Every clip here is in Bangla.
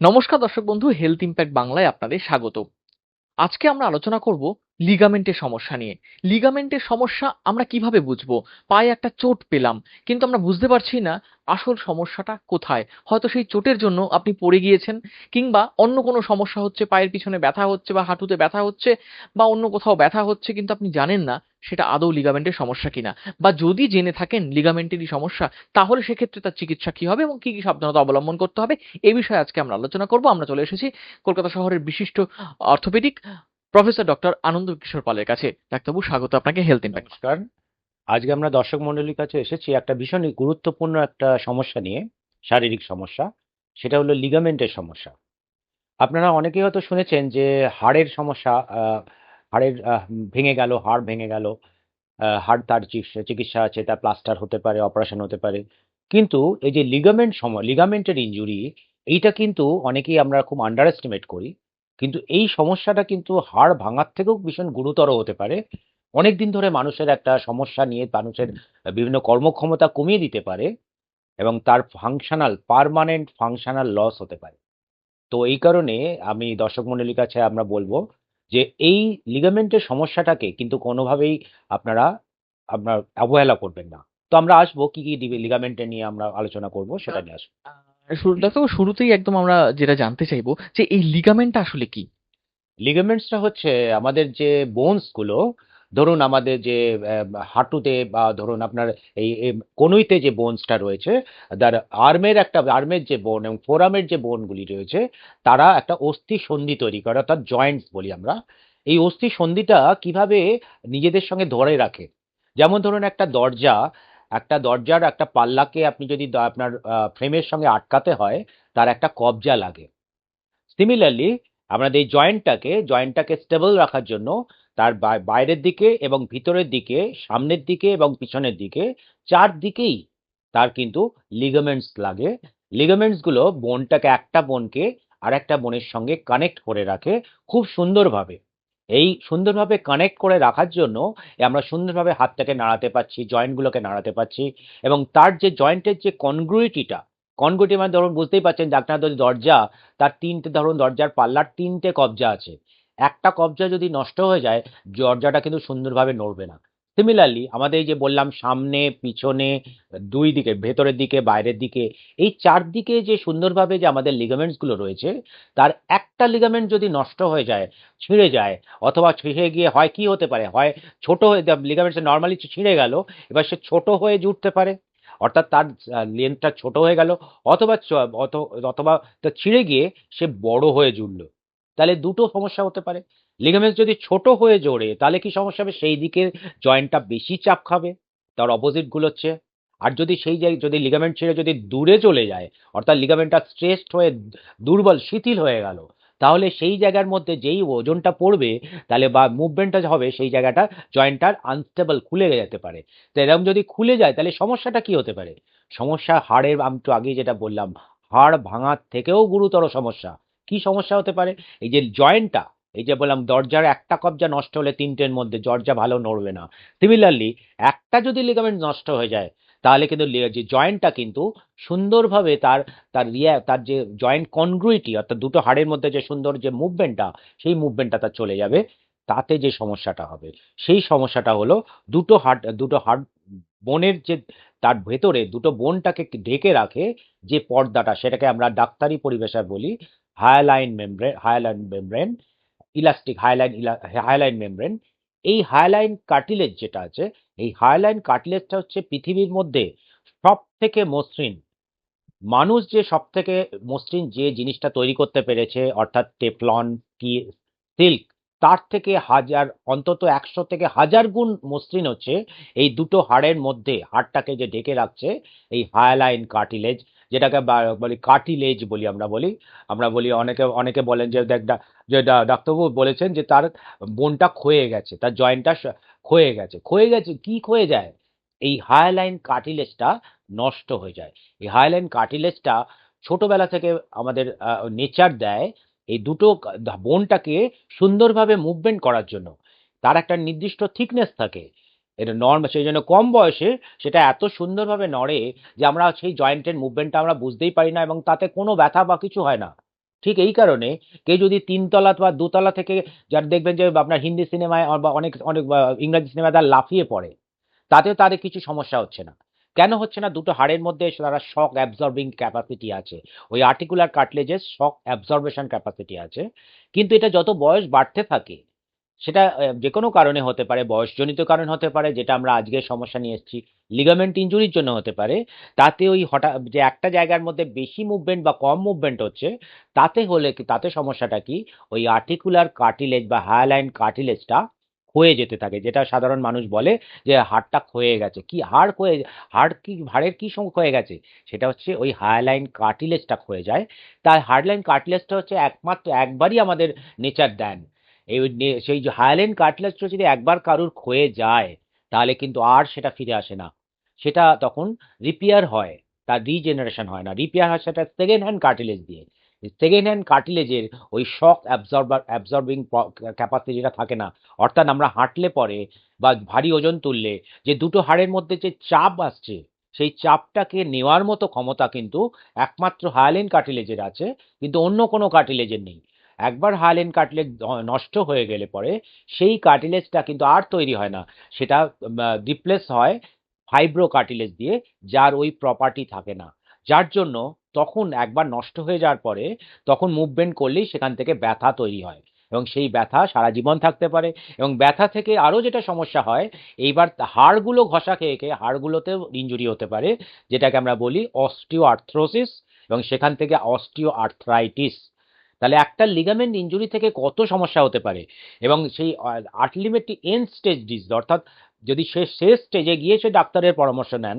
নমস্কার দর্শক বন্ধু হেলথ ইম্প্যাক্ট বাংলায় আপনাদের স্বাগত আজকে আমরা আলোচনা করব লিগামেন্টের সমস্যা নিয়ে। লিগামেন্টের সমস্যা আমরা কীভাবে বুঝব? পায়ে একটা চোট পেলাম, কিন্তু আমরা বুঝতে পারছি না আসল সমস্যাটা কোথায়। হয়তো সেই চোটের জন্য আপনি পড়ে গিয়েছেন, কিংবা অন্য কোনো সমস্যা হচ্ছে, পায়ের পিছনে ব্যথা হচ্ছে বা হাঁটুতে ব্যথা হচ্ছে বা অন্য কোথাও ব্যথা হচ্ছে, কিন্তু আপনি জানেন না সেটা আদৌ লিগামেন্টের সমস্যা কিনা। বা যদি জেনে থাকেন লিগামেন্টেরই সমস্যা, তাহলে সেক্ষেত্রে তার চিকিৎসা কী হবে এবং কী কী সাবধানতা অবলম্বন করতে হবে, এ বিষয়ে আজকে আমরা আলোচনা করব। আমরা চলে এসেছি কলকাতা শহরের বিশিষ্ট orthopedic professor doctor Anand Kishore পালের কাছে ডাক্তারবাবু স্বাগত আপনাকে হেলথ ইম্প্যাক্ট নমস্কার। আজকে আমরা দর্শক মণ্ডলীর কাছে এসেছি একটা ভীষণ গুরুত্বপূর্ণ একটা সমস্যা নিয়ে, শারীরিক সমস্যা, সেটা হলো লিগামেন্টের সমস্যা। আপনারা অনেকেই হয়তো শুনেছেন যে হাড়ের সমস্যা হাড়ের ভেঙে গেল, হাড় ভেঙে গেল হাড় তার চিকিৎসা আছে, তার প্লাস্টার হতে পারে, অপারেশন হতে পারে। কিন্তু এই যে লিগামেন্ট সম লিগামেন্টের ইনজুরি এইটা কিন্তু অনেকেই আমরা খুব আন্ডার এস্টিমেট করি। কিন্তু এই সমস্যাটা কিন্তু হাড় ভাঙার থেকেও ভীষণ গুরুতর হতে পারে। অনেক দিন ধরে মানুষের একটা সমস্যা নিয়ে মানুষের বিভিন্ন কর্মক্ষমতা কমিয়ে দিতে পারে এবং তার ফাংশনাল পার্মানেন্ট ফাংশনাল লস হতে পারে। তো এই কারণে আমি দর্শক মণ্ডলীর কাছে আমরা বলব যে এই লিগামেন্টের সমস্যাটাকে কিন্তু কোনোভাবেই আপনারা আপনার অবহেলা করবেন না। তো আমরা আসব কি কি লিগামেন্টে নিয়ে আমরা আলোচনা করব সেটা নিয়ে আসব। ডাক্তারবাবু শুরুতেই একদম আমরা যেটা জানতে চাইব যে এই লিগামেন্টটা আসলে কি? লিগামেন্টসটা হচ্ছে আমাদের যে বোনসগুলো ধরুন আমাদের যে হাঁটুতে বা ধরুন আপনার এই কনুইতে যে বোনসটা রয়েছে, তার আর্মের একটা, আর্মের যে বোন এবং ফোরামের যে বোনগুলি রয়েছে, তারা একটা অস্থি সন্ধি তৈরি করে, অর্থাৎ জয়েন্টস বলি আমরা। এই অস্থি সন্ধিটা কীভাবে নিজেদের সঙ্গে ধরে রাখে? যেমন ধরুন একটা দরজা একটা দরজার একটা পাল্লাকে আপনি যদি আপনার ফ্রেমের সঙ্গে আটকাতে হয়, তার একটা কবজা লাগে। সিমিলারলি আমাদের এই জয়েন্টটাকে জয়েন্টটাকে স্টেবল রাখার জন্য তার বাইরের দিকে এবং ভিতরের দিকে, সামনের দিকে এবং পিছনের দিকে, চারদিকেই তার কিন্তু লিগামেন্টস লাগে। লিগামেন্টসগুলো বোনটাকে একটা বোনকে আর একটা বোনের সঙ্গে কানেক্ট করে রাখে খুব সুন্দরভাবে। এই সুন্দরভাবে কানেক্ট করে রাখার জন্য আমরা সুন্দরভাবে হাতটাকে নাড়াতে পারছি জয়েন্টগুলোকে নাড়াতে পারছি এবং তার যে জয়েন্টের যে কনগ্রুইটিটা কনগ্রুইটি মানে ধরুন বুঝতেই পারছেন ডাক্তার যদি দরজা, তার তিনটে ধরুন দরজার পাল্লার তিনটে কবজা আছে। একটা কবজা যদি নষ্ট হয়ে যায়, দরজাটা কিন্তু সুন্দরভাবে নড়বে না। সিমিলারলি আমাদের যে বললাম সামনে, পিছনে, দুই দিকে, ভেতরের দিকে, বাইরের দিকে, এই চারদিকে যে সুন্দরভাবে যে আমাদের লিগামেন্টসগুলো রয়েছে, তার একটা লিগামেন্ট যদি নষ্ট হয়ে যায়, ছিঁড়ে যায়, অথবা ছিঁড়ে গিয়ে হয় কি হতে পারে? হয় ছোট হয়ে লিগামেন্টস নর্মালি ছিঁড়ে গেল, এবার সে ছোট হয়ে জুটতে পারে, অর্থাৎ তার লেন্থটা ছোট হয়ে গেল, অথবা অথবা তা ছিঁড়ে গিয়ে সে বড় হয়ে জুড়লো। তাহলে দুটো সমস্যা হতে পারে। লিগামেন্টস যদি ছোট হয়ে জোরে তাহলে কি সমস্যা হবে? সেই দিকে জয়েন্টটা বেশি চাপ খাবে। তার অপোজিট গুলোচ্ছে আর যদি সেই জায়গায় যদি লিগামেন্ট ছেড়ে যদি দূরে চলে যায়, অর্থাৎ লিগামেন্টটা স্ট্রেসড হয়ে, দুর্বল, শিথিল হয়ে গেল, তাহলে সেই জায়গার মধ্যে যেই ওজনটা পড়বে, তাহলে বা মুভমেন্টটা হবে, সেই জায়গাটা জয়েন্টটার আনস্টেবল খুলে যেতে পারে। তো এরকম যদি খুলে যায়, তাহলে সমস্যাটা কি হতে পারে? সমস্যা হাড়ের, আমি একটু আগেই যেটা বললাম, হাড় ভাঙার থেকেও গুরুতর সমস্যা। কি সমস্যা হতে পারে? এই যে জয়েন্টটা এই যে বললাম, দরজার একটা কবজা নষ্ট হলে তিনটের মধ্যে, দরজা ভালো নড়বে না। সিমিলারলি একটা যদি লিগামেন্ট নষ্ট হয়ে যায়, তাহলে কিন্তু যে জয়েন্টটা কিন্তু সুন্দরভাবে তার তার রিয়া, তার যে জয়েন্ট কনগ্রুইটি অর্থাৎ দুটো হাড়ের মধ্যে যে সুন্দর যে মুভমেন্টটা সেই মুভমেন্টটা তার চলে যাবে। তাতে যে সমস্যাটা হবে, সেই সমস্যাটা হলো দুটো হাড় দুটো হাড় বোনের যে তার ভেতরে দুটো বোনটাকে ঢেকে রাখে যে পর্দাটা, সেটাকে আমরা ডাক্তারি পরিভাষায় বলি hyaline membrane hyaline membrane elastic hyaline hyaline membrane এই হাইলাইন কার্টিলেজ যেটা আছে, এই হাইলাইন কার্টিলেজটা হচ্ছে পৃথিবীর মধ্যে সব থেকে মসৃণ। মানুষ যে সব থেকে মসৃণ যে জিনিসটা তৈরি করতে পেরেছে, অর্থাৎ টেফলন, কি, সিল্ক, তার থেকে হাজার, অন্তত একশো থেকে হাজার গুণ মসৃণ হচ্ছে এই দুটো হাড়ের মধ্যে, হাড়টাকে যে ঢেকে রাখছে, এই হায়ালাইন কার্টিলেজ যেটাকে বলি কার্টিলেজ বলি আমরা বলি। আমরা বলি অনেকে অনেকে বলেন যে, দেখ যে ডাক্তারবাবু বলেছেন যে, তার বোনটা ক্ষয়ে গেছে, তার জয়েন্টটা ক্ষয়ে গেছে। ক্ষয়ে গেছে কি ক্ষয়ে যায়? এই হায়ালাইন কার্টিলেজটা নষ্ট হয়ে যায়। এই হায়ালাইন কার্টিলেজটা ছোটবেলা থেকে আমাদের নেচার দেয় এই দুটো বোনটাকে সুন্দরভাবে মুভমেন্ট করার জন্য। তার একটা নির্দিষ্ট থিকনেস থাকে। এটা নর্মাল সেই জন্য কম বয়সে সেটা এত সুন্দরভাবে নড়ে যে আমরা সেই জয়েন্টের মুভমেন্টটা আমরা বুঝতেই পারি না এবং তাতে কোনো ব্যথা বা কিছু হয় না। ঠিক এই কারণে কেউ যদি তিনতলা বা দুতলা থেকে যার দেখবেন যে আপনার হিন্দি সিনেমায় বা অনেক অনেক ইংরাজি সিনেমায় তারা লাফিয়ে পড়ে তাতেও তাদের কিছু সমস্যা হচ্ছে না। কেন হচ্ছে না? দুটো হাড়ের মধ্যে তারা শক অ্যাবজর্বিং ক্যাপাসিটি আছে। ওই আর্টিকুলার কাটলেজের শক অ্যাবজর্বেশন ক্যাপাসিটি আছে। কিন্তু এটা যত বয়স বাড়তে থাকে সেটা যে কোনো কারণে হতে পারে, বয়সজনিত কারণ হতে পারে, যেটা আমরা আজকে সমস্যা নিয়ে এসেছি লিগামেন্ট ইঞ্জুরির জন্য হতে পারে, তাতে ওই হঠাৎ, যে একটা জায়গার মধ্যে বেশি মুভমেন্ট বা কম মুভমেন্ট হচ্ছে, তাতে হলে তাতে সমস্যাটা কি, ওই আর্টিকুলার কার্টিলেজ বা হায়ালাইন কার্টিলেজটা ক্ষয়ে যেতে থাকে, যেটা সাধারণ মানুষ বলে যে হাড়টা ক্ষয়ে গেছে। কি হাড় ক্ষয়ে, হাড় কি, হাড়ের কী সঙ্গে ক্ষয়ে গেছে? সেটা হচ্ছে ওই হায়ালাইন কার্টিলেজটা ক্ষয়ে যায়। তাই হায়ালাইন কার্টিলেজটা হচ্ছে একমাত্র, একবারই আমাদের নেচার দেন। এই সেই যে হায়ালাইন কার্টিলেজটা যদি একবার কারুর ক্ষয়ে যায়, তাহলে কিন্তু আর সেটা ফিরে আসে না। সেটা তখন রিপেয়ার হয়, তার রিজেনারেশন হয় না। রিপেয়ার হয় সেটা সেকেন্ড হ্যান্ড কার্টিলেজ দিয়ে। সেকেন্ড হ্যান্ড কার্টিলেজের ওই শক অ্যাবজর্বার অ্যাবজর্বিং ক্যাপাসিটিটা থাকে না, অর্থাৎ আমরা হাঁটলে পরে বা ভারী ওজন তুললে, যে দুটো হাড়ের মধ্যে যে চাপ আসছে, সেই চাপটাকে নেওয়ার মতো ক্ষমতা কিন্তু একমাত্র হায়ালিন কার্টিলেজের আছে, কিন্তু অন্য কোনো কার্টিলেজের নেই। একবার হায়ালিন কার্টিলেজ নষ্ট হয়ে গেলে পরে সেই কার্টিলেজটা কিন্তু আর তৈরি হয় না। সেটা রিপ্লেস হয় ফাইব্রো কার্টিলেজ দিয়ে, যার ওই প্রপার্টি থাকে না। যার জন্য তখন একবার নষ্ট হয়ে যাওয়ার পরে তখন মুভমেন্ট করলেই সেখান থেকে ব্যথা তৈরি হয় এবং সেই ব্যথা সারা জীবন থাকতে পারে এবং ব্যথা থেকে আরও যেটা সমস্যা হয়, এইবার হাড়গুলো ঘষা খেয়ে খেয়ে হাড়গুলোতেও ইঞ্জুরি হতে পারে, যেটাকে আমরা বলি অস্টিও আর্থ্রোসিস এবং সেখান থেকে অস্টিও আর্থ্রাইটিস তাহলে একটা লিগামেন্ট ইঞ্জুরি থেকে কত সমস্যা হতে পারে? এবং সেই আলটিমেটলি এন্ড স্টেজ ডিজ অর্থাৎ যদি সে শেষ স্টেজে গিয়ে সে ডাক্তারের পরামর্শ নেন,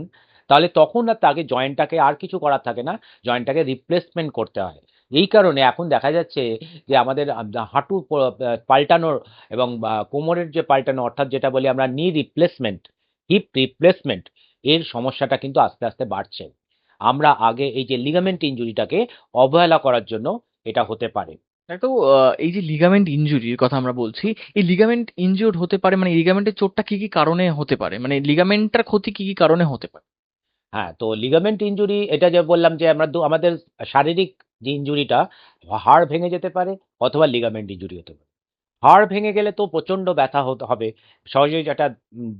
তাহলে তখন আর তাকে জয়েন্টটাকে আর কিছু করার থাকে না জয়েন্টটাকে রিপ্লেসমেন্ট করতে হয়। এই কারণে এখন দেখা যাচ্ছে যে আমাদের হাঁটু পাল্টানোর এবং কোমরের যে পাল্টানো, অর্থাৎ যেটা বলি আমরা নি রিপ্লেসমেন্ট হিপ রিপ্লেসমেন্ট এর সমস্যাটা কিন্তু আস্তে আস্তে বাড়ছে। আমরা আগে এই যে লিগামেন্ট ইঞ্জুরিটাকে অবহেলা করার জন্য এটা হতে পারে। আহ, এই যে লিগামেন্ট ইনজুরির কথা আমরা বলছি এই লিগামেন্ট ইনজিওর্ড হতে পারে মানে লিগামেন্টের চোটটা কি কি কারণে হতে পারে? মানে লিগামেন্টটার ক্ষতি কি কি কারণে হতে পারে? হ্যাঁ তো লিগামেন্ট ইনজুরি এটা যে বললাম যে আমরা আমাদের শারীরিক যে ইনজুরিটা হাড় ভেঙে যেতে পারে অথবা লিগামেন্ট ইনজুরি হতে পারে। হাড় ভেঙে গেলে তো প্রচণ্ড ব্যথা হতে হবে সহজেই যেটা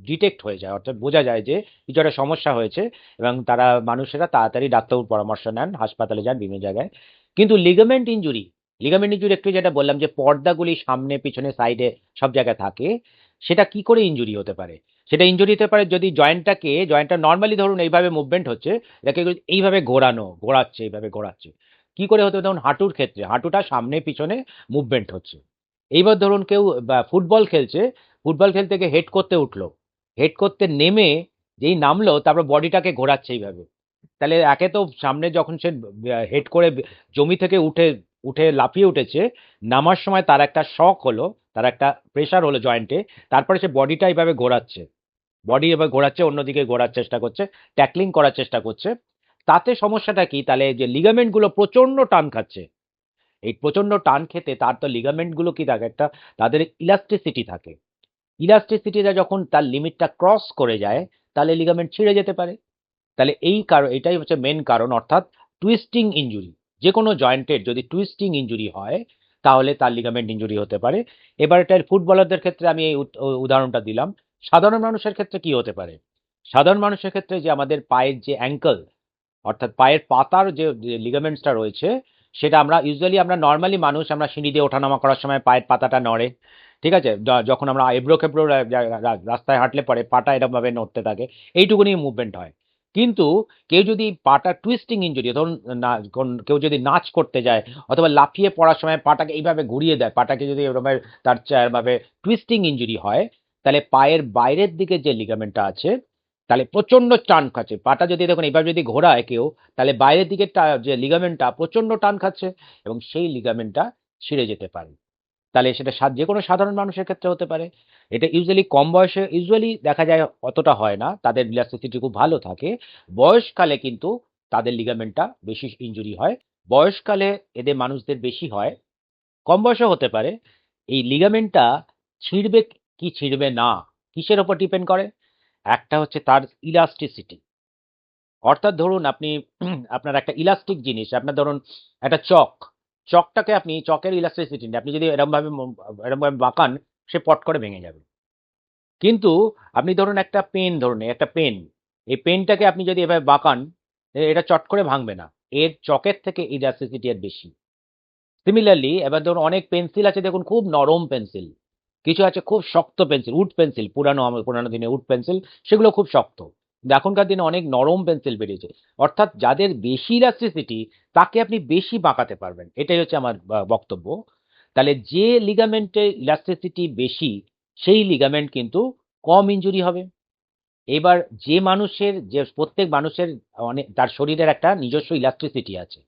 ডিটেক্ট হয়ে যায়। অর্থাৎ বোঝা যায় যে কিছু একটা সমস্যা হয়েছে এবং তারা মানুষেরা তাড়াতাড়ি ডাক্তারবাবুর পরামর্শ নেন হাসপাতালে যান বিভিন্ন জায়গায়। কিন্তু লিগামেন্ট ইনজুরি লিগামেন্ট ইঞ্জুরি একটু যেটা বললাম যে পর্দাগুলি সামনে, পিছনে সাইডে সব জায়গায় থাকে, সেটা কি করে ইনজুরি হতে পারে? সেটা ইনজুরি হতে পারে যদি জয়েন্টটাকে জয়েন্টটা নর্মালি ধরুন এইভাবে মুভমেন্ট হচ্ছে, এটাকে এইভাবে ঘোরানো, ঘোরাচ্ছে, এইভাবে ঘোরাচ্ছে। কি করে হতে? ধরুন হাঁটুর ক্ষেত্রে, হাঁটুটা সামনে, পিছনে মুভমেন্ট হচ্ছে। এইবার ধরুন কেউ ফুটবল খেলছে, ফুটবল খেলতে গিয়ে হেড করতে উঠল হেড করতে নেমে যেই নামলো, তারপর বডিটাকে ঘোরাচ্ছে এইভাবে। তাহলে একে তো সামনে যখন সে হেড করে জমি থেকে উঠে উঠে লাফিয়ে উঠেছে, নামার সময় তার একটা শখ হলো, তার একটা প্রেশার হলো জয়েন্টে তারপরে সে বডিটা এইভাবে ঘোরাচ্ছে। বডি এবার ঘোরাচ্ছে, অন্যদিকে ঘোরার চেষ্টা করছে ট্যাকলিং করার চেষ্টা করছে। তাতে সমস্যাটা কি? তাহলে যে লিগামেন্টগুলো প্রচণ্ড টান খাচ্ছে। এই প্রচণ্ড টান খেতে তার তো লিগামেন্টগুলো কি থাকে? একটা তাদের ইলাস্টিসিটি থাকে। ইলাস্টিসিটিটা যখন তার লিমিটটা ক্রস করে যায়, তাহলে লিগামেন্ট ছিঁড়ে যেতে পারে। তাহলে এই কারণ, এটাই হচ্ছে মেন কারণ, অর্থাৎ টুইস্টিং ইনজুরি যে কোনো জয়েন্টের যদি টুইস্টিং ইনজুরি হয়, তাহলে তার লিগামেন্ট ইঞ্জুরি হতে পারে। এবার এটা ফুটবলারদের ক্ষেত্রে আমি এই উদ- উদাহরণটা দিলাম। সাধারণ মানুষের ক্ষেত্রে কি হতে পারে? সাধারণ মানুষের ক্ষেত্রে যে আমাদের পায়ের যে অ্যাঙ্কল অর্থাৎ পায়ের পাতার যে লিগামেন্টসটা রয়েছে, সেটা আমরা ইউজুয়ালি আমরা নর্মালি মানুষ আমরা সিঁড়ি দিয়ে ওঠানামা করার সময় পায়ের পাতাটা নড়ে। ঠিক আছে? যখন আমরা এবড়ো খেবড়ো রাস্তায় হাঁটলে পরে পাটা এরকমভাবে নড়তে থাকে। এইটুকুনি মুভমেন্ট হয়। কিন্তু কেউ যদি পাটা টুইস্টিং ইঞ্জুরি ধরুন কেউ যদি নাচ করতে যায়, অথবা লাফিয়ে পড়ার সময় পাটাকে এইভাবে ঘুরিয়ে দেয়, পাটাকে যদি এরকম তার চা- ভাবে টুইস্টিং ইঞ্জুরি হয়, তাহলে পায়ের বাইরের দিকে যে লিগামেন্টটা আছে, তাহলে প্রচণ্ড টান খাচ্ছে। পাটা যদি দেখুন, এইভাবে যদি ঘোরায় কেউ, তাহলে বাইরের দিকে যে লিগামেন্টটা প্রচণ্ড টান খাচ্ছে এবং সেই লিগামেন্টটা ছিঁড়ে যেতে পারে। তাহলে সেটা যে কোনো সাধারণ মানুষের ক্ষেত্রে হতে পারে। এটা ইউজুয়ালি কম বয়সে ইউজুয়ালি দেখা যায় অতটা হয় না। তাদের ইলাস্টিসিটি খুব ভালো থাকে। বয়সকালে কিন্তু তাদের লিগামেন্টটা বেশি ইনজুরি হয়। বয়সকালে এদের মানুষদের বেশি হয়। কম বয়সে হতে পারে। এই লিগামেন্টটা ছিঁড়বে কি ছিঁড়বে না, কিসের ওপর ডিপেন্ড করে? একটা হচ্ছে তার ইলাস্টিসিটি অর্থাৎ ধরুন আপনি, আপনার একটা ইলাস্টিক জিনিস, আপনার ধরুন একটা চক চকটাকে আপনি, চকের ইলাস্ট্রিসিটি আপনি যদি এরকম ভাবে এরকম ভাবে বাঁকান, সে পট করে ভেঙে যাবে। কিন্তু আপনি ধরুন একটা পেন, ধরুন একটা পেন। এই পেনটাকে আপনি যদি এভাবে বাঁকান এটা চট করে ভাঙবে না। এর চকের থেকে ইলাস্ট্রিসিটি আর বেশি। সিমিলারলি এবার ধরুন অনেক পেন্সিল আছে, দেখুন খুব নরম পেন্সিল কিছু আছে খুব শক্ত পেন্সিল উড পেন্সিল পুরানো পুরানো দিনে উড পেন্সিল সেগুলো খুব শক্ত। এখনকার দিনে অনেক নরম পেন্সিল বেরিয়েছে। অর্থাৎ যাদের বেশি ইলাস্ট্রিসিটি তাকে আপনি বেশি বাঁকাতে পারবেন। এটাই হচ্ছে আমার বক্তব্য। তাহলে যে লিগামেন্টের ইলাস্ট্রিসিটি বেশি, সেই লিগামেন্ট কিন্তু কম ইনজুরি হবে। এবার যে মানুষের, যে প্রত্যেক মানুষের অনেক তার শরীরের একটা নিজস্ব ইলাস্ট্রিসিটি আছে।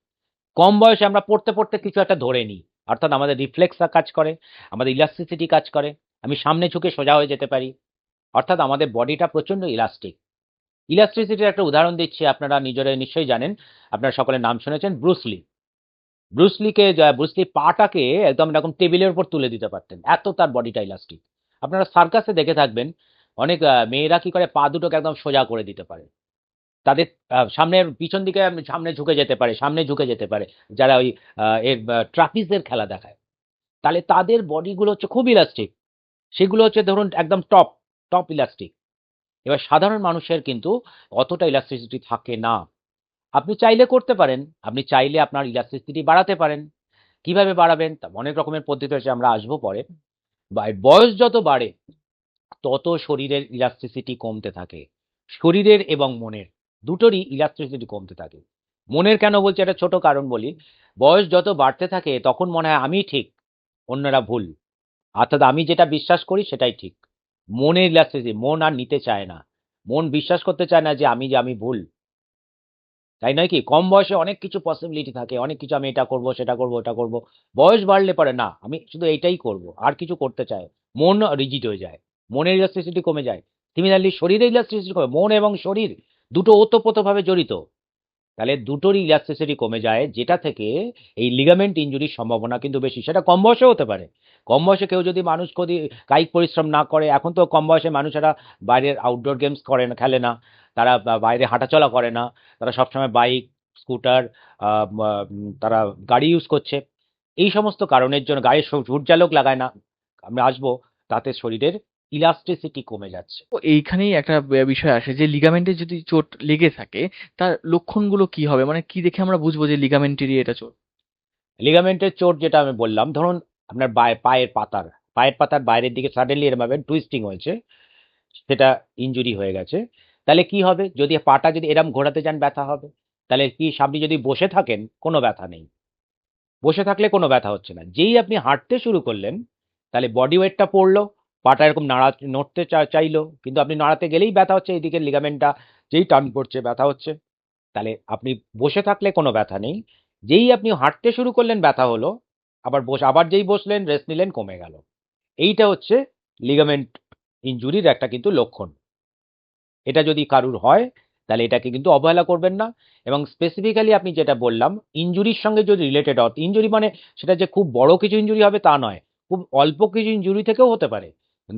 কম বয়সে আমরা পড়তে পড়তে কিছু একটা ধরে নিই। অর্থাৎ আমাদের রিফ্লেক্সা কাজ করে, আমাদের ইলাস্ট্রিসিটি কাজ করে। আমি সামনে ঝুঁকে সোজা হয়ে যেতে পারি। অর্থাৎ আমাদের বডিটা প্রচণ্ড ইলাস্টিক ইলাস্ট্রিসিটির একটা উদাহরণ দিচ্ছি, আপনারা নিজেরা নিশ্চয়ই জানেন। আপনারা সকলে নাম শুনেছেন ব্রুসলি ব্রুসলিকে ব্রুসলি পাটাকে একদম এরকম টেবিলের উপর তুলে দিতে পারতেন। এত তার বডিটা ইলাস্টিক আপনারা সার্কাসে দেখে থাকবেন, অনেক মেয়েরা কি করে পা দুটোকে একদম সোজা করে দিতে পারে। তাদের সামনের পিছন দিকে সামনে ঝুঁকে যেতে পারে, সামনে ঝুঁকে যেতে পারে, যারা ওই এর ট্রাপিজের খেলা দেখায়। তাহলে তাদের বডিগুলো হচ্ছে খুব ইলাস্টিক সেগুলো হচ্ছে ধরুন একদম টপ টপ ইলাস্টিক এবার সাধারণ মানুষের কিন্তু অতটা ইলাস্ট্রিসিটি থাকে না। আপনি চাইলে করতে পারেন, আপনি চাইলে আপনার ইলাস্ট্রিসিটি বাড়াতে পারেন। কীভাবে বাড়াবেন? তা অনেক রকমের পদ্ধতি আছে, আমরা আসব পরে। বয়স যত বাড়ে, তত শরীরের ইলাস্ট্রিসিটি কমতে থাকে। শরীরের এবং মনের, দুটোরই ইলাস্ট্রিসিটি কমতে থাকে। মনের কেন বলছি? একটা ছোট কারণ বলি। বয়স যত বাড়তে থাকে, তখন মনে হয় আমি ঠিক, অন্যরা ভুল। অর্থাৎ আমি যেটা বিশ্বাস করি, সেটাই ঠিক। মনের ইলাস্ট্রিসিটি মন আর নিতে চায় না। মন বিশ্বাস করতে চায় না যে, আমি যে আমি ভুল। তাই নয় কি? কম বয়সে অনেক কিছু পসিবিলিটি থাকে। অনেক কিছু আমি এটা করব, সেটা করব এটা করব। বয়স বাড়লে পরে, না, আমি শুধু এটাই করব, আর কিছু করতে চায়। মন রিজিড হয়ে যায়। মনের ইলাস্ট্রিসিটি কমে যায়। সিমিলারলি শরীরের ইলাস্ট্রিসিটি কমে মন এবং শরীর দুটো ওতপ্রোতভাবে জড়িত। তাহলে দুটোরই ইলাস্ট্রিসিটি কমে যায়, যেটা থেকে এই লিগামেন্ট ইঞ্জুরির সম্ভাবনা কিন্তু বেশি। সেটা কম বয়সে হতে পারে। কম বয়সে কেউ যদি মানুষ যদি কায়িক পরিশ্রম না করে, এখন তো কম বয়সে মানুষেরা বাইরের আউটডোর গেমস করে না, খেলে না। তারা বাইরে হাঁটাচলা করে না। তারা সবসময় বাইক স্কুটার তারা গাড়ি ইউজ করছে। এই সমস্ত কারণের জন্য গাড়ির সূর্যালোক লাগায় না। আমরা আসব, তাতে শরীরের ইলাস্টিসিটি কমে যাচ্ছে। তো এইখানেই একটা বিষয় আসে যে লিগামেন্টে যদি চোট লেগে থাকে তার লক্ষণগুলো কি হবে? মানে কি দেখে আমরা বুঝব যে লিগামেন্টেরই এটা চোট? লিগামেন্টের চোট যেটা আমি বললাম ধরুন আপনার পায়ের পাতার পায়ের পাতার বাইরের দিকে সাডেনলি এরকম ভাবে টুইস্টিং হয়েছে সেটা ইনজুরি হয়ে গেছে তাহলে কি হবে? যদি পাটা যদি এরম ঘোরাতে যান ব্যথা হবে। তাহলে কি আপনি যদি বসে থাকেন কোনো ব্যথা নেই। বসে থাকলে কোনো ব্যথা হচ্ছে না। যেই আপনি হাঁটতে শুরু করলেন তাহলে বডি ওয়েটটা পড়ল পাটা এরকম নাড়া, নড়তে চাইলো, কিন্তু আপনি নাড়াতে গেলেই ব্যথা হচ্ছে এইদিকে লিগামেন্টটা যেই টান পড়ছে, ব্যথা হচ্ছে। তাহলে আপনি বসে থাকলে কোনো ব্যথা নেই, যেই আপনি হাঁটতে শুরু করলেন, ব্যথা হলো, আবার বস, আবার যেই বসলেন রেস্ট নিলেন, কমে গেল। এইটা হচ্ছে লিগামেন্ট ইনজুরির একটা কিন্তু লক্ষণ। এটা যদি কারুর হয়, তাহলে এটাকে কিন্তু অবহেলা করবেন না, এবং স্পেসিফিক্যালি আপনি যেটা বললাম ইনজুরির সঙ্গে যদি রিলেটেড হয় ইনজুরি মানে সেটা যে খুব বড় কিছু ইনজুরি হবে তা নয়, খুব অল্প কিছু ইনজুরি থেকেও হতে পারে।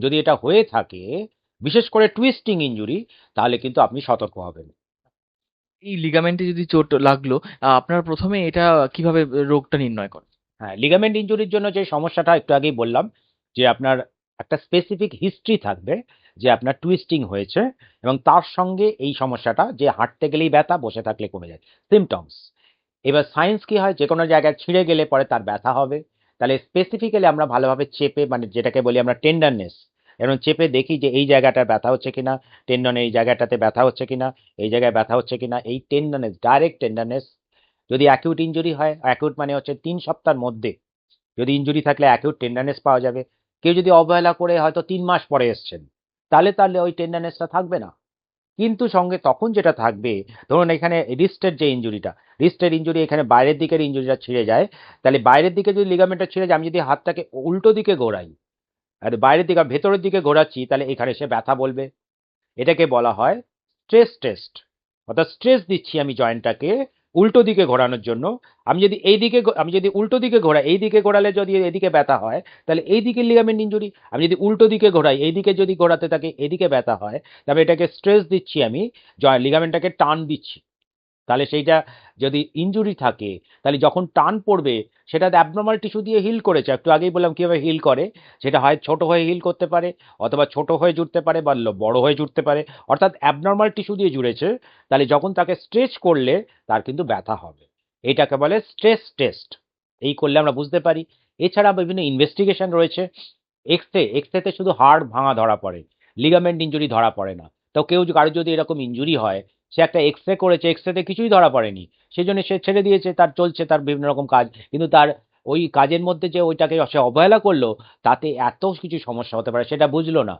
যদি এটা হয়ে থাকে বিশেষ করে টুইস্টিং ইঞ্জুরি তাহলে কিন্তু আপনি সতর্ক হবেন। এই লিগামেন্টে যদি চোট লাগল আপনারা প্রথমে এটা কীভাবে রোগটা নির্ণয় করেন? হ্যাঁ লিগামেন্ট ইঞ্জুরির জন্য যে সমস্যাটা একটু আগেই বললাম যে আপনার একটা স্পেসিফিক হিস্ট্রি থাকবে যে আপনার টুইস্টিং হয়েছে এবং তার সঙ্গে এই সমস্যাটা যে হাঁটতে গেলেই ব্যথা বসে থাকলে কমে যায়। সিমটমস এবার সায়েন্স কি হয়? যে কোনো জায়গায় ছিঁড়ে গেলে পরে তার ব্যথা হবে। তাহলে স্পেসিফিক্যালি আমরা ভালোভাবে চেপে মানে যেটাকে বলি আমরা টেন্ডারনেস এবং চেপে দেখি যে এই জায়গাটা ব্যথা হচ্ছে কিনা টেন্ডনে এই জায়গাটাতে ব্যথা হচ্ছে কিনা, এই জায়গায় ব্যথা হচ্ছে কিনা, এই টেন্ডারনেস ডাইরেক্ট টেন্ডারনেস যদি অ্যাকিউট ইনজুরি হয় অ্যাকিউট মানে হচ্ছে তিন সপ্তাহের মধ্যে, যদি ইনজুরি থাকলে অ্যাকিউট টেন্ডারনেস পাওয়া যাবে, কেউ যদি অবহেলা করে হয়তো তিন মাস পরে এসছেন, তাহলে তাহলে ওই টেন্ডারনেসটা থাকবে না। কিন্তু সঙ্গে তখন যেটা থাকবে, ধরুন এখানে রিস্টের যে ইঞ্জুরিটা রিস্টের ইঞ্জুরি এখানে বাইরের দিকের ইঞ্জুরিটা ছিঁড়ে যায়, তাহলে বাইরের দিকে যদি লিগামেন্টটা ছিঁড়ে যায়, আমি যদি হাতটাকে উল্টো দিকে ঘোরাই, আর বাইরের দিকে ভেতরের দিকে ঘোরাচ্ছি, তাহলে এখানে সে ব্যথা বলবে। এটাকে বলা হয় স্ট্রেস টেস্ট অর্থাৎ স্ট্রেস দিচ্ছি আমি জয়েন্টটাকে উল্টো দিকে ঘোরানোর জন্য। আমি যদি এই দিকে আমি যদি উল্টো দিকে ঘোরাই, এই দিকে ঘোরালে যদি এদিকে ব্যথা হয়, তাহলে এই দিকের লিগামেন্ট ইঞ্জুরি আমি যদি উল্টো দিকে ঘোরাই, এই দিকে যদি ঘোরাতে থাকে, এদিকে ব্যথা হয়, তবে এটাকে স্ট্রেস দিচ্ছি আমি লিগামেন্টটাকে টান দিচ্ছি। তাহলে সেইটা যদি ইনজুরি থাকে, তাহলে যখন টান পড়বে, সেটা অ্যাবনর্মাল টিস্যু দিয়ে হিল করেছে। একটু আগেই বললাম কীভাবে হিল করে। সেটা হয় ছোট হয়ে হিল করতে পারে, অথবা ছোট হয়ে জুড়তে পারে বা বড় হয়ে জুড়তে পারে। অর্থাৎ অ্যাবনর্মাল টিস্যু দিয়ে জুড়েছে, তাহলে যখন তাকে স্ট্রেচ করলে, তার কিন্তু ব্যথা হবে। এটাকে বলে স্ট্রেস টেস্ট এই করলে আমরা বুঝতে পারি। এছাড়া বিভিন্ন ইনভেস্টিগেশন রয়েছে। এক্সরে এক্সরেতে শুধু হাড় ভাঙা ধরা পড়ে লিগামেন্ট ইঞ্জুরি ধরা পড়ে না। তো কেউ কারও যদি এরকম ইঞ্জুরি হয় সে একটা এক্স রে করেছে এক্স রেতে কিছুই ধরা পড়েনি। সেই জন্য সে ছেড়ে দিয়েছে, তার চলছে, তার বিভিন্ন রকম কাজ। কিন্তু তার ওই কাজের মধ্যে যে ওইটাকে সে অবহেলা করল, তাতে এত কিছু সমস্যা হতে পারে সেটা বুঝলো না।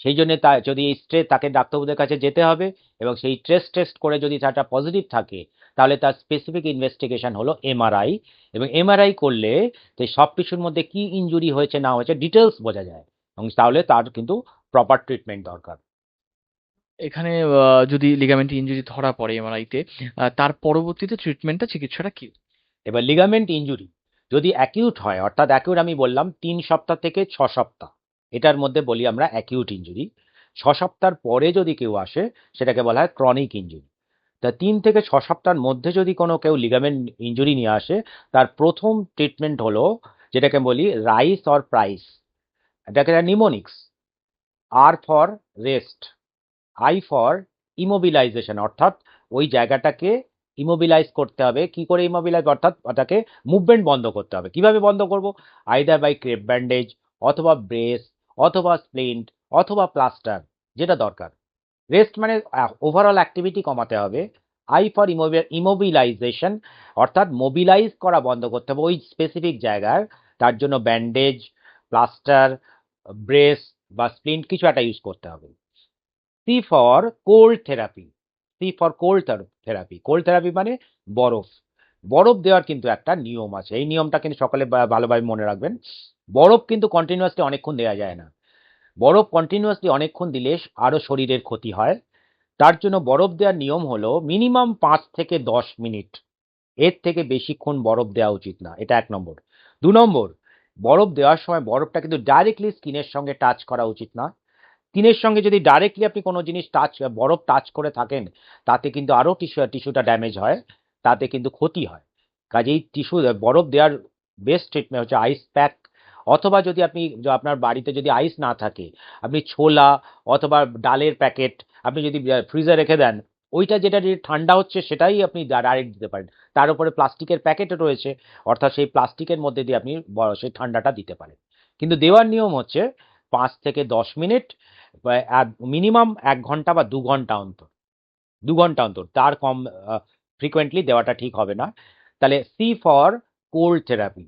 সেই জন্য তা, যদি এই স্ট্রেস তাকে ডাক্তারবাবুদের কাছে যেতে হবে এবং সেই স্ট্রেস টেস্ট করে যদি তাটা পজিটিভ থাকে, তাহলে তার স্পেসিফিক ইনভেস্টিগেশন হলো এমআরআই। এবং এমআরআই করলে তো সব কিছুর মধ্যে কি ইনজুরি হয়েছে, না হয়েছে ডিটেলস বোঝা যায়। এবং তাহলে তার কিন্তু প্রপার ট্রিটমেন্ট দরকার। এখানে যদি লিগামেন্ট ইনজুরি ধরা পড়ে এমআরআইতে তার পরবর্তীতে ট্রিটমেন্টটা চিকিৎসাটা কি? এবার লিগামেন্ট ইনজুরি যদি অ্যাকিউট হয়, অর্থাৎ অ্যাকিউট আমি বললাম তিন সপ্তাহ থেকে ছ সপ্তাহ, এটার মধ্যে বলি আমরা অ্যাকিউট ইঞ্জুরি ছ সপ্তাহের পরে যদি কেউ আসে, সেটাকে বলা হয় ক্রনিক ইঞ্জুরি তা তিন থেকে ছ সপ্তাহের মধ্যে যদি কোনো কেউ লিগামেন্ট ইনজুরি নিয়ে আসে, তার প্রথম ট্রিটমেন্ট হলো, যেটাকে বলি রাইস অর প্রাইস এটাকে mnemonics R for rest I for immobilization অর্থাৎ ওই জায়গাটাকে ইমোবিলাইজ করতে হবে। কি করে ইমোবিলাইজ অর্থাৎ ওটাকে মুভমেন্ট বন্ধ করতে হবে। কীভাবে বন্ধ করব? আইদার বাই ক্রেপ ব্যান্ডেজ অথবা ব্রেস অথবা স্প্লিন্ট অথবা প্লাস্টার যেটা দরকার। রেস্ট মানে ওভারঅল অ্যাক্টিভিটি কমাতে হবে। আই ফর ইমোবিলাইজেশন অর্থাৎ মোবিলাইজ করা বন্ধ করতে হবে। ওই স্পেসিফিক জায়গার, তার জন্য ব্যান্ডেজ প্লাস্টার ব্রেস বা স্প্লিন্ট কিছু একটা ইউজ করতে হবে। C for cold therapy C for cold therapy cold therapy মানে বরফ। বরফ দেওয়ার কিন্তু একটা নিয়ম আছে। এই নিয়মটা কিন্তু সকলে ভালোভাবে মনে রাখবেন। বরফ কিন্তু কন্টিনিউয়াসলি অনেকক্ষণ দেওয়া যায় না। বরফ কন্টিনিউয়াসলি অনেকক্ষণ দিলে আরও শরীরের ক্ষতি হয়। তার জন্য বরফ দেওয়ার নিয়ম হলো মিনিমাম পাঁচ থেকে দশ মিনিট। এর থেকে বেশিক্ষণ বরফ দেওয়া উচিত না। এটা এক নম্বর। দু নম্বর, বরফ দেওয়ার সময় বরফটা কিন্তু ডাইরেক্টলি স্কিনের সঙ্গে টাচ করা উচিত না। স্কিনের সঙ্গে যদি ডাইরেক্টলি আপনি কোনো জিনিস টাচ বরফ টাচ করে থাকেন, তাতে কিন্তু আরও টিস্যু টিস্যুটা ড্যামেজ হয়, তাতে কিন্তু ক্ষতি হয়। কাজেই টিস্যু বরফ দেওয়ার বেস্ট ট্রিটমেন্ট হচ্ছে আইস প্যাক অথবা যদি আপনি, আপনার বাড়িতে যদি আইস না থাকে, আপনি ছোলা অথবা ডালের প্যাকেট আপনি যদি ফ্রিজে রেখে দেন, ওইটা যেটা ঠান্ডা হচ্ছে সেটাই আপনি ডাইরেক্ট দিতে পারেন। তার উপরে প্লাস্টিকের প্যাকেট রয়েছে, অর্থাৎ সেই প্লাস্টিকের মধ্যে দিয়ে আপনি সেই ঠান্ডাটা দিতে পারেন। কিন্তু দেওয়ার নিয়ম হচ্ছে পাঁচ থেকে দশ মিনিট মিনিমাম এক ঘণ্টা বা দু ঘণ্টা অন্তর, দু ঘণ্টা অন্তর। তার কম ফ্রিকোয়েন্টলি দেওয়াটা ঠিক হবে না। তাহলে C for cold therapy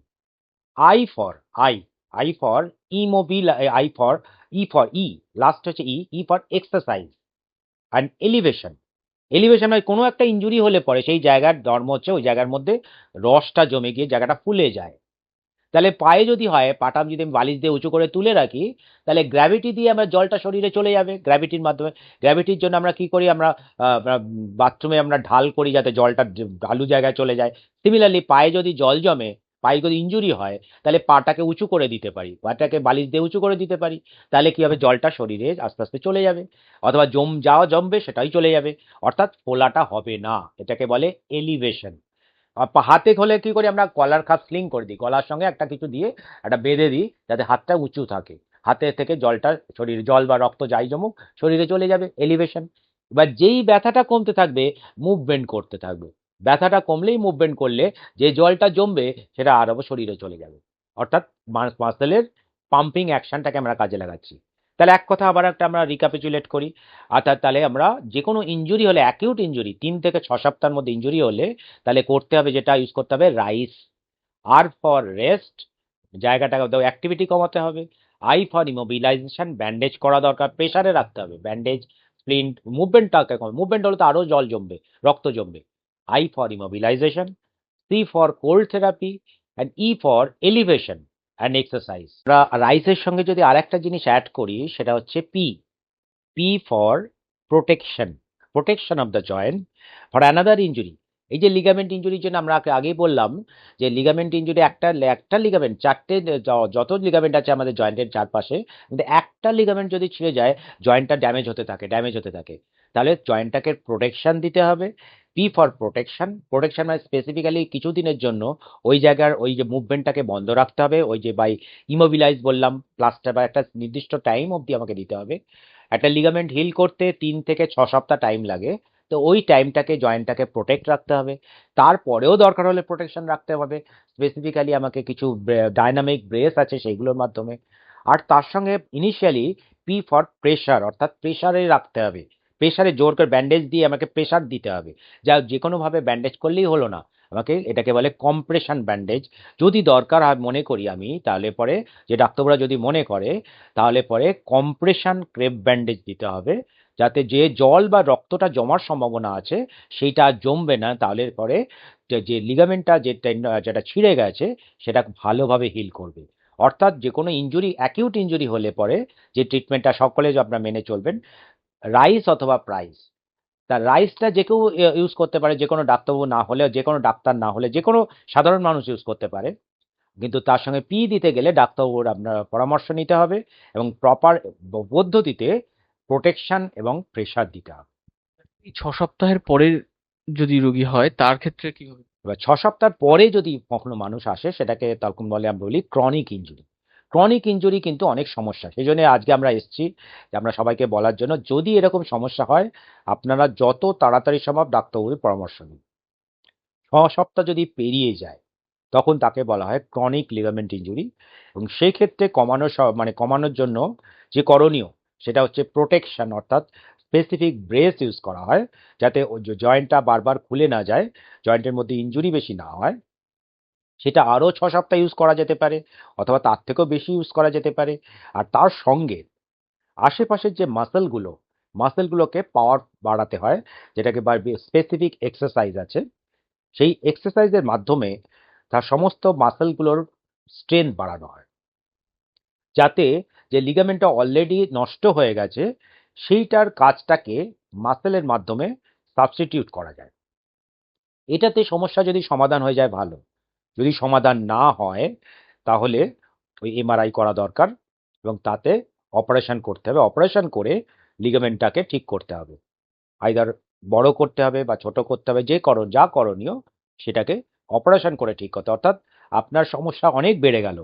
I for I I for immobil I for E for E last হচ্ছে E E for exercise and elevation elevation মানে কোনো একটা ইনজুরি হলে পরে সেই জায়গার ধর্ম হচ্ছে, ওই জায়গার মধ্যে রসটা জমে গিয়ে জায়গাটা ফুলে যায়। তাহলে পায়ে যদি হয় পাটা যদি আমি বালিশ দিয়ে উঁচু করে তুলে রাখি, তাহলে গ্র্যাভিটি দিয়ে আমরা জলটা শরীরে চলে যাবে। গ্র্যাভিটির মাধ্যমে গ্র্যাভিটির জন্য আমরা কি করি? আমরা বাথরুমে আমরা ঢাল করি যাতে জলটা ঢালু জায়গায় চলে যায়। সিমিলারলি পায়ে যদি জল জমে, পায়ে যদি ইনজুরি হয়, তাহলে পাটাকে উঁচু করে দিতে পারি। পাটাকে বালিশ দিয়ে উঁচু করে দিতে পারি। তাহলে কি হবে? জলটা শরীরে আস্তে আস্তে চলে যাবে। অথবা জম, যাওয়া জমবে সেটাই চলে যাবে। অর্থাৎ ফোলাটা হবে না। এটাকে বলে এলিভেশন হাতে হলে কি করি আমরা কলার খাপ স্লিং করে দিই। গলার সঙ্গে একটা কিছু দিয়ে একটা বেঁধে দিই যাতে হাতটা উঁচু থাকে। হাতে থেকে জলটা শরীরে, জল বা রক্ত যাই জমুক, শরীরে চলে যাবে এলিভেশন এবার যেই ব্যথাটা কমতে থাকবে মুভমেন্ট করতে থাকবে। ব্যথাটা কমলেই মুভমেন্ট করলে যে জলটা জমবে, সেটা আরও শরীরে চলে যাবে। অর্থাৎ মাসেলের পাম্পিং অ্যাকশনটাকে আমরা কাজে লাগাচ্ছি। তাহলে এক কথা আবার একটা আমরা রিক্যাপিচুলেট করি। অর্থাৎ তাহলে আমরা যে কোনো ইনজুরি হলে অ্যাকিউট ইঞ্জুরি তিন থেকে ছ সপ্তাহের মধ্যে ইনজুরি হলে, তাহলে করতে হবে যেটা ইউজ করতে হবে রাইস আর ফর রেস্ট জায়গাটাকে অ্যাক্টিভিটি কমাতে হবে। আই ফর ইমোবিলাইজেশন ব্যান্ডেজ করা দরকার প্রেশারে রাখতে হবে। ব্যান্ডেজ স্প্লিন্ট মুভমেন্টটাকে কম মুভমেন্ট হলে তো আরও জল জমবে, রক্ত জমবে। I for immobilization C for cold therapy and E for elevation and exercise আমরা রাইসের সঙ্গে যদি আরেকটা জিনিস অ্যাড করি, সেটা হচ্ছে P P for protection protection of the joint for another injury এই যে লিগামেন্ট ইঞ্জুরির জন্য আমরা আগেই বললাম যে লিগামেন্ট ইঞ্জুরি একটা একটা লিগামেন্ট চারটে যত লিগামেন্ট আছে আমাদের জয়েন্টের চারপাশে, কিন্তু একটা লিগামেন্ট যদি ছিঁড়ে যায় জয়েন্টটা ড্যামেজ হতে থাকে ড্যামেজ হতে থাকে। তাহলে জয়েন্টটাকে প্রোটেকশন দিতে হবে পি ফর প্রোটেকশন প্রোটেকশন মানে স্পেসিফিক্যালি কিছুদিনের জন্য ওই জায়গার ওই যে মুভমেন্টটাকে বন্ধ রাখতে হবে, ওই যে বাই ইমোবিলাইজ বললাম প্লাস্টার বা একটা নির্দিষ্ট টাইম অবধি আমাকে দিতে হবে। একটা লিগামেন্ট হিল করতে তিন থেকে ছ সপ্তাহ টাইম লাগে, তো ওই টাইমটাকে জয়েন্টটাকে প্রোটেক্ট রাখতে হবে। তারপরেও দরকার হলে প্রোটেকশন রাখতে হবে। স্পেসিফিক্যালি আমাকে কিছু ডাইনামিক ব্রেস আছে সেইগুলোর মাধ্যমে। আর তার সঙ্গে ইনিশিয়ালি পি ফর প্রেশার অর্থাৎ প্রেশারে রাখতে হবে। প্রেশারে জোর করে ব্যান্ডেজ দিয়ে আমাকে প্রেশার দিতে হবে। যা যে কোনোভাবে ব্যান্ডেজ করলেই হলো না। আমাকে এটাকে বলে কম্প্রেশন ব্যান্ডেজ যদি দরকার হয় মনে করি আমি, তাহলে পরে যে ডাক্তাররা যদি মনে করে, তাহলে পরে কম্প্রেশন ক্রেপ ব্যান্ডেজ দিতে হবে। যাতে যে জল বা রক্তটা জমার সম্ভাবনা আছে, সেইটা জমবে না। তাহলে পরে যে- লিগামেন্টটা যে যেটা ছিঁড়ে গেছে, সেটা ভালোভাবে হিল করবে। অর্থাৎ যে কোনো ইনজুরি অ্যাকিউট ইনজুরি হলে পরে যে ট্রিটমেন্টটা সকলে আপনারা মেনে চলবেন রাইস অথবা প্রাইস তা রাইসটা যে কেউ ইউজ করতে পারে যে কোনো ডাক্তারবাবু না হলে যে কোনো ডাক্তার না হলে যে কোনো সাধারণ মানুষ ইউজ করতে পারে। কিন্তু তার সঙ্গে পি দিতে গেলে ডাক্তারবাবুর আপনার পরামর্শ নিতে হবে এবং প্রপার পদ্ধতিতে প্রোটেকশন এবং প্রেশার দিতে হবে। এই ছ সপ্তাহের পরের যদি রোগী হয় তার ক্ষেত্রে কি হবে এবার ছ সপ্তাহ পরে যদি কখনো মানুষ আসে সেটাকে তখন বলে আমরা বলি ক্রনিক ইনজুরি ক্রনিক ইঞ্জুরি কিন্তু অনেক সমস্যা। সেই জন্য আজকে আমরা এসেছি যে আমরা সবাইকে বলার জন্য যদি এরকম সমস্যা হয়, আপনারা যত তাড়াতাড়ি সম্ভব ডাক্তারবাবুর পরামর্শ নিন। ছ সপ্তাহ যদি পেরিয়ে যায়, তখন তাকে বলা হয় ক্রনিক লিগামেন্ট ইঞ্জুরি এবং সেই ক্ষেত্রে কমানো মানে কমানোর জন্য যে করণীয়, সেটা হচ্ছে প্রোটেকশন অর্থাৎ স্পেসিফিক ব্রেস ইউজ করা হয়, যাতে জয়েন্টটা বারবার খুলে না যায় জয়েন্টের মধ্যে ইনজুরি বেশি না হয়। সেটা আরও ছ সপ্তাহ ইউজ করা যেতে পারে, অথবা তার থেকেও বেশি ইউজ করা যেতে পারে। আর তার সঙ্গে আশেপাশের যে মাসেলগুলো মাসেলগুলোকে পাওয়ার বাড়াতে হয়, যেটাকে স্পেসিফিক এক্সারসাইজ আছে, সেই এক্সারসাইজের মাধ্যমে তার সমস্ত মাসেলগুলোর স্ট্রেংথ বাড়ানো হয়। যাতে যে লিগামেন্টটা অলরেডি নষ্ট হয়ে গেছে, সেইটার কাজটাকে মাসেলের মাধ্যমে সাবস্টিটিউট করা যায়। এটাতে সমস্যা যদি সমাধান হয়ে যায়, ভালো। যদি সমাধান না হয়, তাহলে ওই এমআরআই করা দরকার এবং তাতে অপারেশন করতে হবে। অপারেশন করে লিগামেন্টটাকে ঠিক করতে হবে। আইদার বড় করতে হবে বা ছোট করতে হবে, যে করণ যা করণীয়, সেটাকে অপারেশন করে ঠিক করতে অর্থাৎ আপনার সমস্যা অনেক বেড়ে গেল।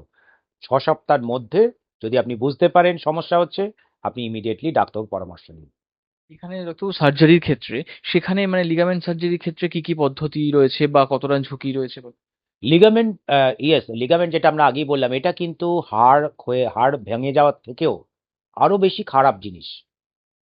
ছ সপ্তাহের মধ্যে যদি আপনি বুঝতে পারেন সমস্যা হচ্ছে, আপনি ইমিডিয়েটলি ডাক্তার পরামর্শ নিন। এখানে ডক্টর সার্জারির ক্ষেত্রে, সেখানে মানে লিগামেন্ট সার্জারির ক্ষেত্রে কি কি পদ্ধতি রয়েছে বা কতটা ঝুঁকি রয়েছে? লিগামেন্ট ইয়েস লিগামেন্ট যেটা আমরা আগেই বললাম, এটা কিন্তু হাড় ক্ষয়ে, হাড় ভেঙে যাওয়ার থেকেও আরও বেশি খারাপ জিনিস।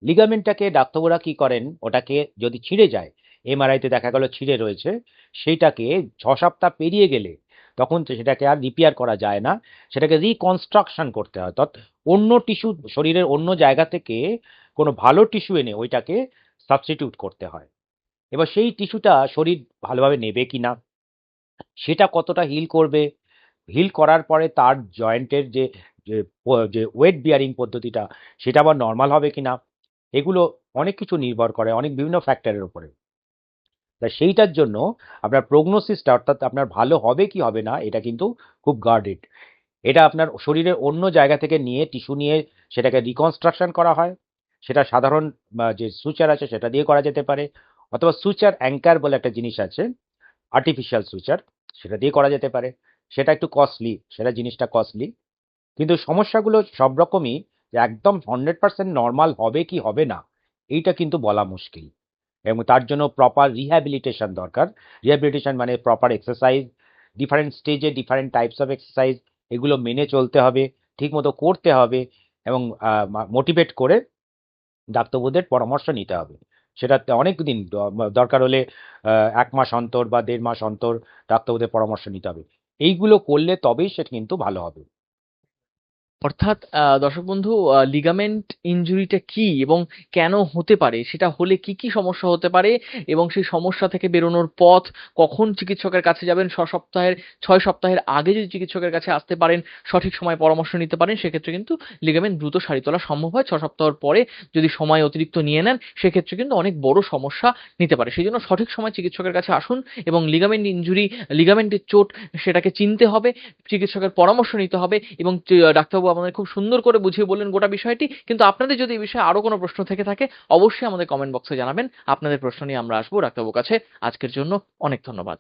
লিগামেন্টটাকে ডাক্তাররা কি করেন? ওটাকে যদি ছিঁড়ে যায় এমআরআইতে দেখা গেল ছিঁড়ে রয়েছে সেইটাকে ছ সপ্তাহ পেরিয়ে গেলে তখন সেটাকে আর রিপেয়ার করা যায় না, সেটাকে রিকনস্ট্রাকশন করতে হয়। অর্থাৎ অন্য টিস্যু শরীরের অন্য জায়গা থেকে কোনো ভালো টিস্যু এনে ওইটাকে সাবস্টিটিউট করতে হয়। এবার সেই টিস্যুটা শরীর ভালোভাবে নেবে কিনা সেটা কতটা হিল করবে? হিল করার পরে তার জয়েন্টের যে যে ওয়েট বিয়ারিং পদ্ধতিটা, সেটা আবার নর্মাল হবে কি না এগুলো অনেক কিছু নির্ভর করে, অনেক বিভিন্ন ফ্যাক্টরের উপরে। তা সেইটার জন্য আপনার প্রগনোসিসটা অর্থাৎ আপনার ভালো হবে কি হবে না, এটা কিন্তু খুব গার্ডেড এটা আপনার শরীরের অন্য জায়গা থেকে নিয়ে টিস্যু নিয়ে সেটাকে রিকনস্ট্রাকশন করা হয়। সেটা সাধারণ যে সুচার আছে, সেটা দিয়ে করা যেতে পারে। অথবা সুচার অ্যাঙ্কার বলে একটা জিনিস আছে আর্টিফিশিয়াল সুচার সেটা দিয়ে করা যেতে পারে। সেটা একটু কস্টলি সেটা জিনিসটা কস্টলি কিন্তু সমস্যাগুলো সব রকমই একদম হান্ড্রেড পার্সেন্ট নর্মাল হবে কি হবে না, এইটা কিন্তু বলা মুশকিল। এবং তার জন্য প্রপার রিহ্যাবিলিটেশন দরকার। রিহ্যাবিলিটেশন মানে প্রপার এক্সারসাইজ ডিফারেন্ট স্টেজে ডিফারেন্ট টাইপস অফ এক্সারসাইজ এগুলো মেনে চলতে হবে, ঠিকমতো করতে হবে এবং মোটিভেট করে ডাক্তারবাবুদের পরামর্শ নিতে হবে। সেটাতে অনেক দিন দরকার হলে এক মাস অন্তর বা দেড় মাস অন্তর ডাক্তারবাবুদের পরামর্শ নিতে হবে। এইগুলো করলে তবেই সেটা কিন্তু ভালো হবে। অর্থাৎ দর্শক বন্ধু লিগামেন্ট ইনজুরিটা কি এবং কেন হতে পারে? সেটা হলে কি কি সমস্যা হতে পারে এবং সেই সমস্যা থেকে বেরোনোর পথ কখন চিকিৎসকের কাছে যাবেন? ছ সপ্তাহের, ছয় সপ্তাহের আগে যদি চিকিৎসকের কাছে আসতে পারেন, সঠিক সময় পরামর্শ নিতে পারেন, সেক্ষেত্রে কিন্তু লিগামেন্ট দ্রুত সারি তোলা সম্ভব হয়। ছ সপ্তাহের পরে যদি সময় অতিরিক্ত নিয়ে নেন, সেক্ষেত্রে কিন্তু অনেক বড় সমস্যা নিতে পারে। সেই জন্য সঠিক সময় চিকিৎসকের কাছে আসুন এবং লিগামেন্ট ইনজুরি লিগামেন্টের চোট সেটাকে চিনতে হবে, চিকিৎসকের পরামর্শ নিতে হবে এবং ডাক্তারবাবু আমাদের খুব সুন্দর করে বুঝিয়ে বললেন গোটা বিষয়টি। কিন্তু আপনাদের যদি এই বিষয়ে আরও কোনো প্রশ্ন থেকে থাকে, অবশ্যই আমাদের কমেন্ট বক্সে জানাবেন। আপনাদের প্রশ্ন নিয়ে আমরা আসব ডাক্তারবাবুর কাছে। আজকের জন্য অনেক ধন্যবাদ।